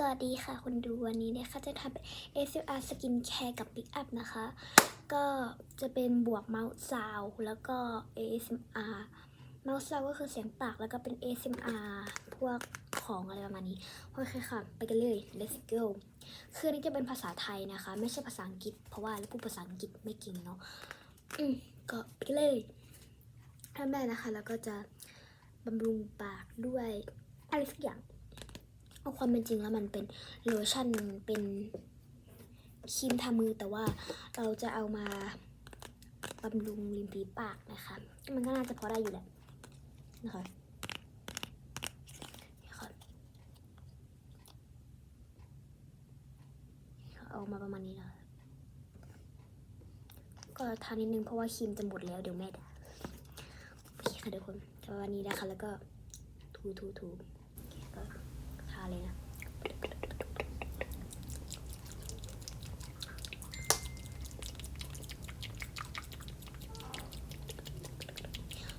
สวัสดีค่ะคุณดูวันนี้เนี่ยค่ะจะทำเป็น SLR Skin Care กับ Pick Up นะคะ ก็จะเป็นบวกเมาส์ซาวแล้วก็ ASMR เมาส์ซาวก็คือเสียงปากแล้วก็เป็น ASMR พวกของอะไรประมาณนี้โอเคค่ะ ไปกันเลย let's go คือนนี้จะเป็นภาษาไทยนะคะ ไม่ใช่ภาษาอังกฤษ เพราะว่าเราพูดภาษาอังกฤษไม่เก่งเนาะอืมก็ไปกันเลยทำได้นะคะ แล้วก็จะบำรุงปากด้วยอะไรสักอย่าง เอาความเป็นจริงแล้วมันเป็นโลชั่นเป็นครีมทามือแต่ว่าเราจะเอามาบำรุงริมฝีปากนะคะ มันก็น่าจะพอได้อยู่แหละนะคะเอามาประมาณนี้นะก็ทานิดนึงเพราะว่าครีมจะหมดแล้วเดี๋ยวแม่ด่าโอเคค่ะทุกคนประมาณนี้นะคะแล้วก็ถูถูถู เลยนะ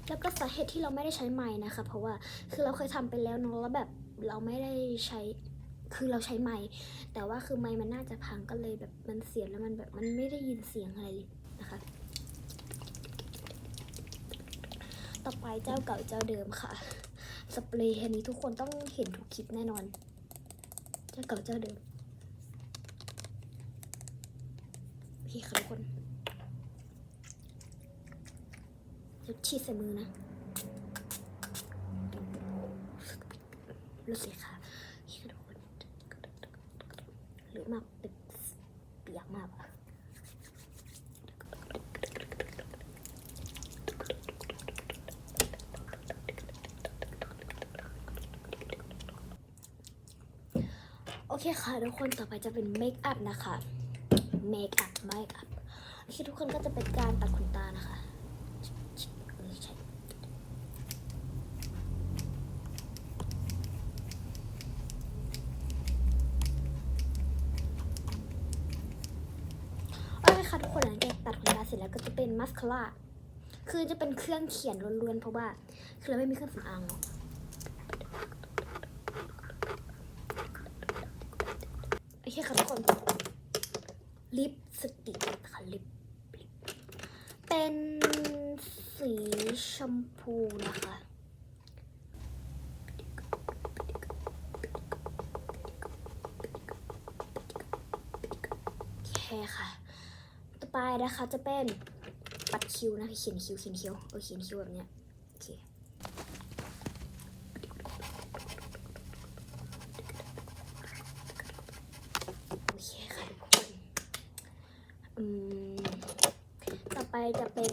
แล้วก็สาเหตุที่เราไม่ได้ใช้ไม้นะคะ เพราะว่าคือเราเคยทำไปแล้วเนาะแล้วแบบเราไม่ได้ใช้คือเราใช้ไม้แต่ว่าคือไม้มันน่าจะพังก็เลยแบบมันเสียแล้วมันแบบมันไม่ได้ยินเสียงอะไรเลยนะคะ ต่อไปเจ้าเก่าเจ้าเดิมค่ะ สเปรย์อันนี้ทุกคนต้องเห็นทุกคลิปแน่นอน เจ้าเก่าเจ้าเดิมพี่ค่ะทุกคนเดี๋ยวฉีดใส่มือนะรู้สึกค่ะนี่ค่ะทุกคนหรือมากเป็นเปียกมากอะโอ เคค่ะทุกคนต่อไปจะเป็นเมคอัพนะคะเมคอัพเมคอัพโอเคทุกคนก็จะเป็นการตัดขนตานะคะโอเคค่ะทุกคนหลังจากตัดขนตาเสร็จแล้วก็จะเป็นมัสคาร่า คือจะเป็นเครื่องเขียนล้วนๆเพราะว่า คือเราไม่มีเครื่องสำอางเนาะ โอเคค่ะทุกคน ลิปสติกค่ะลิปเป็นสีชมพูนะคะโอเคค่ะ ต่อไปนะคะจะเป็นปัดคิ้วนะเขียนคิ้วเขียนคิ้วเออเขียนคิ้วแบบเนี้ยโอเค โอเคค่ะทุกคน อืม ต่อไป จะเป็น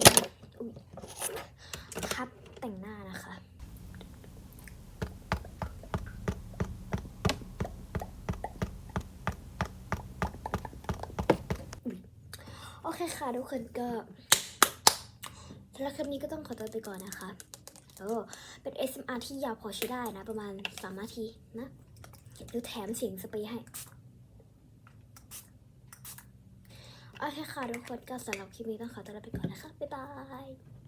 คัดแต่งหน้านะคะโอเคค่ะทุกคนก็สำหรับคลิปนี้ก็ต้องขอตัวไปก่อนนะคะโอ้เป็น SMR ที่ยาวพอใช้ได้นะ ประมาณ 3 นาทีนะหรือแถมเสียงสเปรย์ให้ โอเคค่ะทุกคนก็สำหรับคลิปนี้ต้องขอตัวลาไปก่อนนะคะ บ๊ายบาย